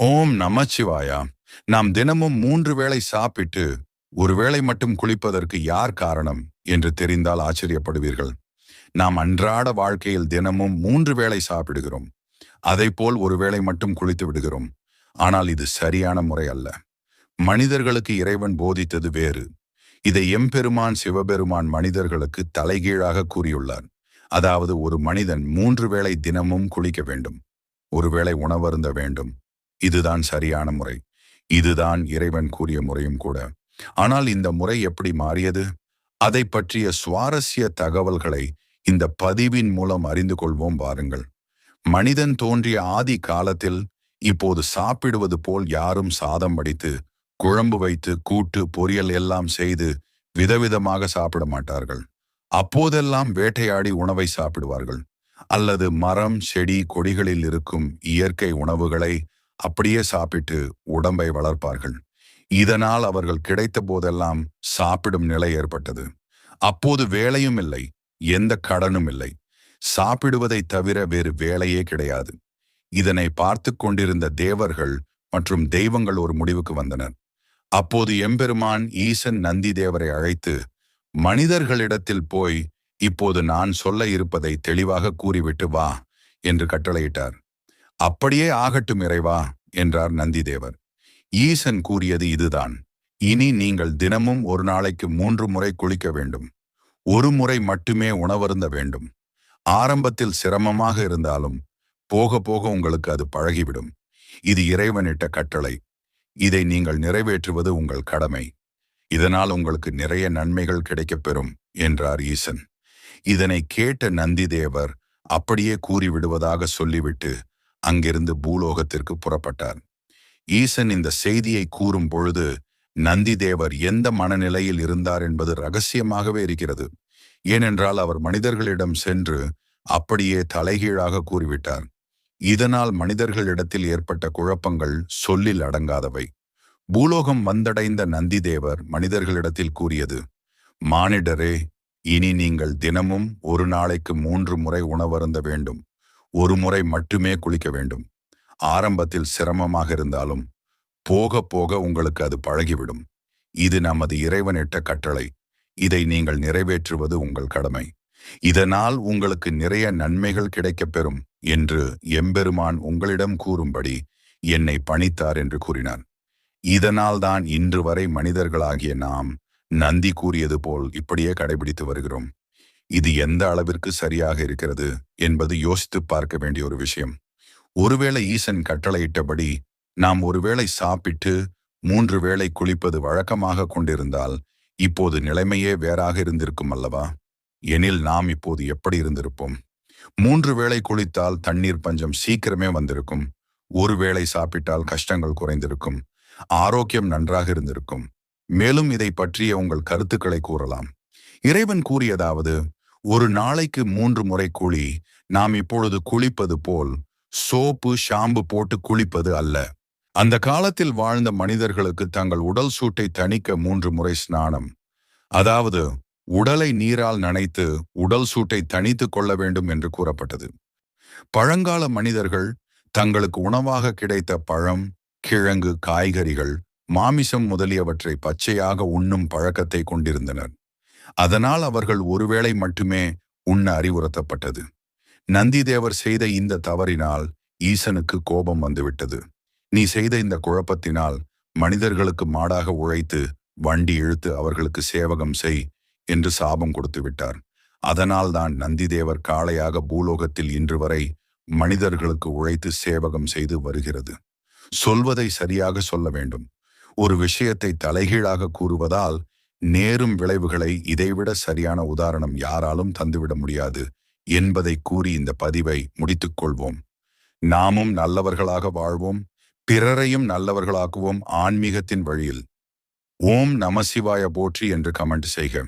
ஓம் நமச்சிவாயா. நாம் தினமும் மூன்று வேளை சாப்பிட்டு ஒரு வேளை மட்டும் குளிப்பதற்கு யார் காரணம் என்று தெரிந்தால் ஆச்சரியப்படுவீர்கள். நாம் அன்றாட வாழ்க்கையில் தினமும் மூன்று வேளை சாப்பிடுகிறோம். அதை போல் ஒரு வேளை மட்டும் குளித்து விடுகிறோம். ஆனால் இது சரியான முறை அல்ல. மனிதர்களுக்கு இறைவன் போதித்தது வேறு. இதை எம்பெருமான் சிவபெருமான் மனிதர்களுக்கு தலைகீழாக கூறியுள்ளார். அதாவது ஒரு மனிதன் மூன்று வேளை தினமும் குளிக்க வேண்டும். ஒருவேளை உணவருந்த வேண்டும். இதுதான் சரியான முறை. இதுதான் இறைவன் கூறிய முறையும் கூட. ஆனால் இந்த முறை எப்படி மாறியது? அதை பற்றிய சுவாரஸ்ய தகவல்களை இந்த பதிவின் மூலம் அறிந்து கொள்வோம் வாருங்கள் மனிதன் தோன்றிய ஆதி காலத்தில் இப்போது சாப்பிடுவது போல் யாரும் சாதம் வடித்து குழம்பு வைத்து கூட்டு பொரியல் எல்லாம் செய்து விதவிதமாக சாப்பிட மாட்டார்கள். அப்போதெல்லாம் வேட்டையாடி உணவை சாப்பிடுவார்கள். அல்லது மரம் செடி கொடிகளில் இருக்கும் இயற்கை உணவுகளை அப்படியே சாப்பிட்டு உடம்பை வளர்ப்பார்கள். இதனால் அவர்கள் கிடைத்த போதெல்லாம் சாப்பிடும் நிலை ஏற்பட்டது. அப்போது வேலையும் இல்லை எந்த கடனும் இல்லை. சாப்பிடுவதை தவிர வேறு வேலையே கிடையாது. இதனை பார்த்து கொண்டிருந்த தேவர்கள் மற்றும் தெய்வங்கள் ஒரு முடிவுக்கு வந்தனர். அப்போது எம்பெருமான் ஈசன் நந்தி தேவரை அழைத்து மனிதர்களிடத்தில் போய் இப்போது நான் சொல்ல இருப்பதை தெளிவாக கூறிவிட்டு வா என்று கட்டளையிட்டார். அப்படியே ஆகட்டும் இறைவா. என்றார் நந்திதேவர். ஈசன் கூறியது இதுதான். இனி நீங்கள் தினமும் ஒரு நாளைக்கு மூன்று முறை குளிக்க வேண்டும். ஒரு முறை மட்டுமே உணவருந்த வேண்டும். ஆரம்பத்தில் சிரமமாக இருந்தாலும் போக போக உங்களுக்கு அது பழகிவிடும். இது இறைவனிட்ட கட்டளை. இதை நீங்கள் நிறைவேற்றுவது உங்கள் கடமை. இதனால் உங்களுக்கு நிறைய நன்மைகள் கிடைக்கப்பெறும் என்றார் ஈசன். இதனை கேட்ட நந்திதேவர் அப்படியே கூறிவிடுவதாக சொல்லிவிட்டு அங்கிருந்து பூலோகத்திற்கு புறப்பட்டார். ஈசன் இந்த செய்தியை கூறும் பொழுது நந்திதேவர் எந்த மனநிலையில் இருந்தார் என்பது ரகசியமாகவே இருக்கிறது. ஏனென்றால் அவர் மனிதர்களிடம் சென்று அப்படியே தலைகீழாக கூறிவிட்டார். இதனால் மனிதர்களிடத்தில் ஏற்பட்ட குழப்பங்கள் சொல்லில் அடங்காதவை. பூலோகம் வந்தடைந்த நந்திதேவர் மனிதர்களிடத்தில் கூறியது மானிடரே இனி நீங்கள் தினமும் ஒரு நாளைக்கு மூன்று முறை உணவருந்த வேண்டும். ஒரு முறை மட்டுமே குளிக்க வேண்டும். ஆரம்பத்தில் சிரமமாக இருந்தாலும் போக போக உங்களுக்கு அது பழகிவிடும். இது நமது இறைவனிட்ட கட்டளை. இதை நீங்கள் நிறைவேற்றுவது உங்கள் கடமை. இதனால் உங்களுக்கு நிறைய நன்மைகள் கிடைக்கப்பெறும் என்று எம்பெருமான் உங்களிடம் கூறும்படி என்னை பணித்தார் என்று கூறினார். இதனால் தான் இன்று வரை மனிதர்களாகிய நாம் நந்தி கூறியது போல் இப்படியே கடைபிடித்து வருகிறோம். இது எந்த அளவிற்கு சரியாக இருக்கிறது என்பது யோசித்து பார்க்க வேண்டிய ஒரு விஷயம். ஒருவேளை ஈசன் கட்டளையிட்டபடி நாம் ஒருவேளை சாப்பிட்டு மூன்று வேளை குளிப்பது வழக்கமாக கொண்டிருந்தால் இப்போது நிலைமையே வேறாக இருந்திருக்கும் அல்லவா? எனில் நாம் இப்போது எப்படி இருந்திருப்போம்? மூன்று வேளை குளித்தால் தண்ணீர் பஞ்சம் சீக்கிரமே வந்திருக்கும். ஒரு வேளை சாப்பிட்டால் கஷ்டங்கள் குறைந்திருக்கும். ஆரோக்கியம் நன்றாக இருந்திருக்கும். மேலும் இதை பற்றிய உங்கள் கருத்துக்களை கூறலாம். இறைவன் கூறியதாவது ஒரு நாளைக்கு மூன்று முறை குழி நாம் இப்பொழுது குளிப்பது போல் சோப்பு ஷாம்பு போட்டு குளிப்பது அல்ல. அந்த காலத்தில் வாழ்ந்த மனிதர்களுக்கு தங்கள் உடல் சூட்டை தணிக்க மூன்று முறை ஸ்நானம். அதாவது உடலை நீரால் நனைத்து உடல் சூட்டை தணித்து கொள்ள வேண்டும் என்று கூறப்பட்டது. பழங்கால மனிதர்கள் தங்களுக்கு உணவாக கிடைத்த பழம் கிழங்கு காய்கறிகள் மாமிசம் முதலியவற்றை பச்சையாக உண்ணும் பழக்கத்தை கொண்டிருந்தனர். அதனால் அவர்கள் ஒருவேளை மட்டுமே உண்ண அறிவுறுத்தப்பட்டது. நந்திதேவர் செய்த இந்த தவறினால் ஈசனுக்கு கோபம் வந்துவிட்டது. நீ செய்த இந்த குழப்பத்தினால் மனிதர்களுக்கு மாடாக உழைத்து வண்டி இழுத்து அவர்களுக்கு சேவகம் செய் என்று சாபம் கொடுத்து விட்டார். அதனால் தான் நந்திதேவர் காளையாக பூலோகத்தில் இன்று வரை மனிதர்களுக்கு உழைத்து சேவகம் செய்து வருகிறது. சொல்வதை சரியாக சொல்ல வேண்டும். ஒரு விஷயத்தை தலைகீழாக கூறுவதால் நேரும் விளைவுகளை இதைவிட சரியான உதாரணம் யாராலும் தந்துவிட முடியாது என்பதை கூறி இந்த பதிவை முடித்துக் கொள்வோம் நாமும் நல்லவர்களாக வாழ்வோம். பிறரையும் நல்லவர்களாக்குவோம் ஆன்மீகத்தின் வழியில். ஓம் நமசிவாய போற்றி என்று கமெண்ட் செய்க.